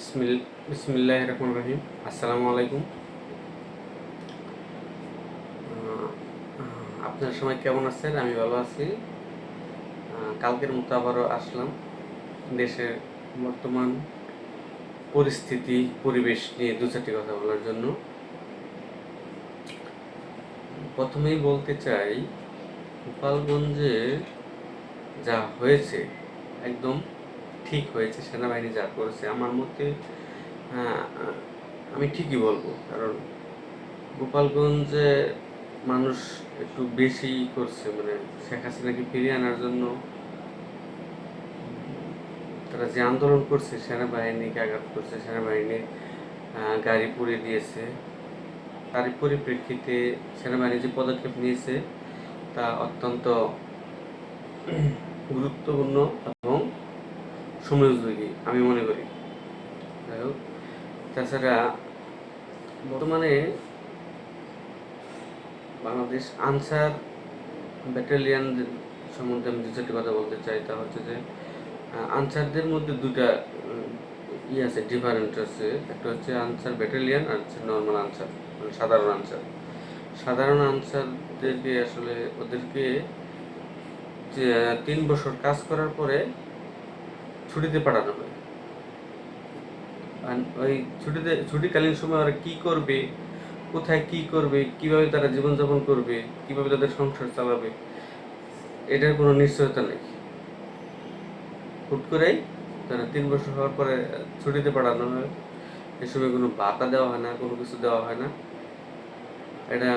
বিসমিল বিসমিল্লাহ রহমান রহিম। আসসালামু আলাইকুম। আপনার সময় কেমন আছেন? আমি ভালো আছি। কালকের মতো আবারও আসলাম। দেশের বর্তমান পরিস্থিতি, পরিবেশ নিয়ে দু চারটি কথা বলার জন্য। প্রথমেই বলতে চাই, গোপালগঞ্জে যা হয়েছে, একদম ঠিক হয়েছে সেনাবাহিনী যা করেছে আমার মতে আমি ঠিকই বলব। কারণ গোপালগঞ্জে মানুষ একটু বেশি করছে মানে শেখ হাসিনাকে ফিরিয়ে আনার জন্য। তারা যে আন্দোলন করছে সেনাবাহিনীকে আঘাত করছে সেনাবাহিনী আহ, গাড়ি পুড়িয়ে দিয়েছে। তারই পরিপ্রেক্ষিতে সেনাবাহিনী যে পদক্ষেপ নিয়েছে তা অত্যন্ত গুরুত্বপূর্ণ। সমাজযোগী আমি মনে করি। যাই হোক, তাছাড়া বর্তমানে বাংলাদেশ আনসার ব্যাটালিয়ান সম্বন্ধে আমি দু চারটি কথা বলতে চাই। তা হচ্ছে যে আনসারদের মধ্যে দুটা ই আছে ডিফারেন্ট আছে। একটা হচ্ছে আনসার ব্যাটালিয়ান আর হচ্ছে নর্মাল আনসার মানে সাধারণ আনসার। সাধারণ আনসারদেরকে আসলে ওদেরকে যে, তিন বছর কাজ করার পরে ছুটিতে পাঠানো হয় ওই ছুটিতে, ছুটিকালীন সময় ওরা কি করবে, কোথায় কি করবে, কীভাবে তারা জীবনযাপন করবে, কীভাবে তাদের সংসার চালাবে, এটার কোনো নিশ্চয়তা নেই। হুট করেই তারা তিন বছর হওয়ার পরে ছুটিতে পাঠানো হয়। এ সময় কোনো ভাতা দেওয়া হয় না, কোনো কিছু দেওয়া হয় না। এটা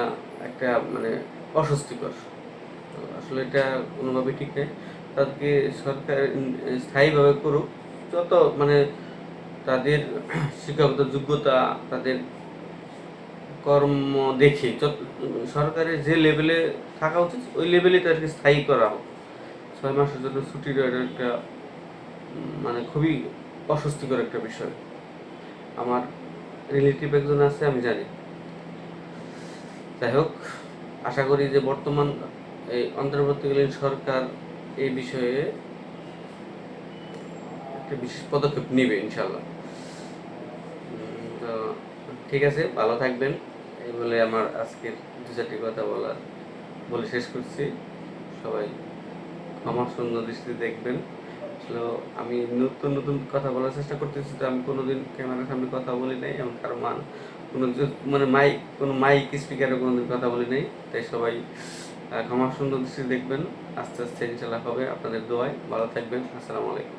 একটা মানে অস্বস্তিকর। আসলে এটা কোনোভাবে ঠিক নেই। তাদেরকে সরকার স্থায়ীভাবে করুক। যত মানে তাদের শিক্ষাগত যোগ্যতা, তাদের কর্ম দেখে যত, সরকারের যে লেভেলে থাকা উচিত, ওই লেভেলে তাদেরকে স্থায়ী করা হোক। ছয় মাসের জন্য এটা একটা মানে খুবই অস্বস্তিকর একটা বিষয়। আমার রিলেটিভ একজন আছে, আমি জানি। যাই হোক, আশা করি যে বর্তমান এই অন্তর্বর্তীকালীন সরকার এই বিষয়ে একটা বিশেষ পদক্ষেপ নেবে ইনশাল্লাহ তো ঠিক আছে, ভালো থাকবেন। এই বলে আমার আজকের দু চারটি কথা বলার বলে শেষ করছি। সবাই আমার সুন্দর দৃষ্টিতে দেখবেন। আসলে আমি নতুন নতুন কথা বলার চেষ্টা করতেছি, তো আমি কোনোদিন ক্যামেরার সামনে কথা বলি নাই এবং কারও মান, কোনো মানে মাইক কোনো মাইক স্পিকারে কোনোদিন কথা বলি নাই, তাই সবাই ক্ষমা সুন্দর দৃষ্টি দেখবেন। আস্তে আস্তে ইনশাল্লাহ হবে। আপনাদের দোয়ায় ভালো থাকবেন। আসসালামু আলাইকুম।